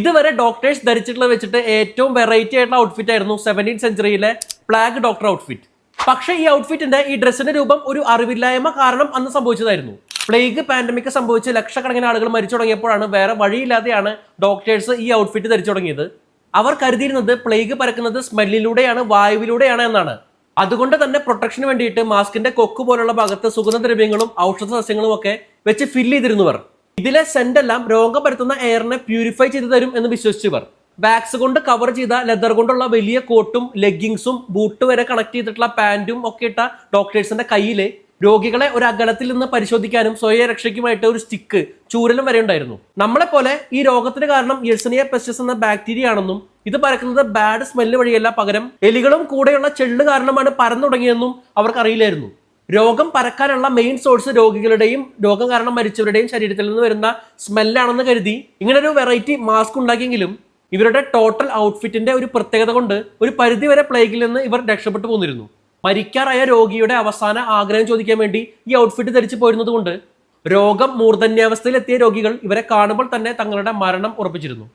ഇതുവരെ ഡോക്ടേഴ്സ് ധരിച്ചിട്ടുള്ള വെച്ചിട്ട് ഏറ്റവും വെറൈറ്റി ആയിട്ടുള്ള ഔട്ട്ഫിറ്റ് ആയിരുന്നു സെവന്റീൻ സെഞ്ചുറിയിലെ പ്ലാഗ് ഡോക്ടർ ഔട്ട്ഫിറ്റ് പക്ഷേ ഈ ഔട്ട്ഫിറ്റിന്റെ ഈ ഡ്രസ്സിന്റെ രൂപം ഒരു അറിവില്ലായ്മ കാരണം അന്ന് സംഭവിച്ചതായിരുന്നു. പ്ലേഗ് പാൻഡമിക് സംഭവിച്ച് ലക്ഷക്കണക്കിന് ആളുകൾ മരിച്ചു തുടങ്ങിയപ്പോഴാണ് വേറെ വഴിയില്ലാതെയാണ് ഡോക്ടേഴ്സ് ഈ ഔട്ട്ഫിറ്റ് ധരിച്ചു തുടങ്ങിയത്. അവർ കരുതിയിരുന്നത് പ്ലേഗ് പരക്കുന്നത് സ്മെല്ലിലൂടെയാണ് വായുവിലൂടെയാണ് എന്നാണ്. അതുകൊണ്ട് തന്നെ പ്രൊട്ടക്ഷന് വേണ്ടിയിട്ട് മാസ്കിന്റെ കൊക്ക് പോലുള്ള ഭാഗത്ത് സുഗന്ധദ്രവ്യങ്ങളും ഔഷധ സസ്യങ്ങളും ഒക്കെ വെച്ച് ഫില്ല് ചെയ്തിരുന്നവർ ഇതിലെ സെന്റ് എല്ലാം രോഗം പരത്തുന്ന എയറിനെ പ്യൂരിഫൈ ചെയ്തു തരും എന്ന് വിശ്വസിച്ചവർ. വാക്സ് കൊണ്ട് കവർ ചെയ്ത ലെതർ കൊണ്ടുള്ള വലിയ കോട്ടും ലെഗിങ്സും ബൂട്ട് വരെ കണക്ട് ചെയ്തിട്ടുള്ള പാന്റും ഒക്കെ ഇട്ട ഡോക്ടേഴ്സിന്റെ കയ്യിൽ രോഗികളെ ഒരു അകലത്തിൽ നിന്ന് പരിശോധിക്കാനും സ്വയ രക്ഷയ്ക്കുമായിട്ട് ഒരു സ്റ്റിക്ക് ചൂരലും വരെ ഉണ്ടായിരുന്നു. നമ്മളെ പോലെ ഈ രോഗത്തിന് കാരണം യെഴ്സണിയ പെസ്റ്റസ് എന്ന ബാക്ടീരിയ ആണെന്നും ഇത് പരക്കുന്നത് ബാഡ് സ്മെല്ല് വഴിയല്ല പകരം എലികളും കൂടെയുള്ള ചെള്ള് കാരണമാണ് പരന്നു തുടങ്ങിയെന്നും അവർക്ക് അറിയില്ലായിരുന്നു. രോഗം പരക്കാനുള്ള മെയിൻ സോഴ്സ് രോഗികളുടെയും രോഗം കാരണം മരിച്ചവരുടെയും ശരീരത്തിൽ നിന്ന് വരുന്ന സ്മെല്ലാണെന്ന് കരുതി. ഇങ്ങനെ ഒരു വെറൈറ്റി മാസ്ക് ഉണ്ടാക്കിയെങ്കിലും ഇവരുടെ ടോട്ടൽ ഔട്ട്ഫിറ്റിന്റെ ഒരു പ്രത്യേകത കൊണ്ട് ഒരു പരിധി വരെ പ്ലേഗിൽ നിന്ന് ഇവർ രക്ഷപ്പെട്ടു പോന്നിരുന്നു. മരിക്കാറായ രോഗിയുടെ അവസാന ആഗ്രഹം ചോദിക്കാൻ വേണ്ടി ഈ ഔട്ട്ഫിറ്റ് ധരിച്ചു പോയിരുന്നത് കൊണ്ട് രോഗം മൂർധന്യാവസ്ഥയിലെത്തിയ രോഗികൾ ഇവരെ കാണുമ്പോൾ തന്നെ തങ്ങളുടെ മരണം ഉറപ്പിച്ചിരുന്നു.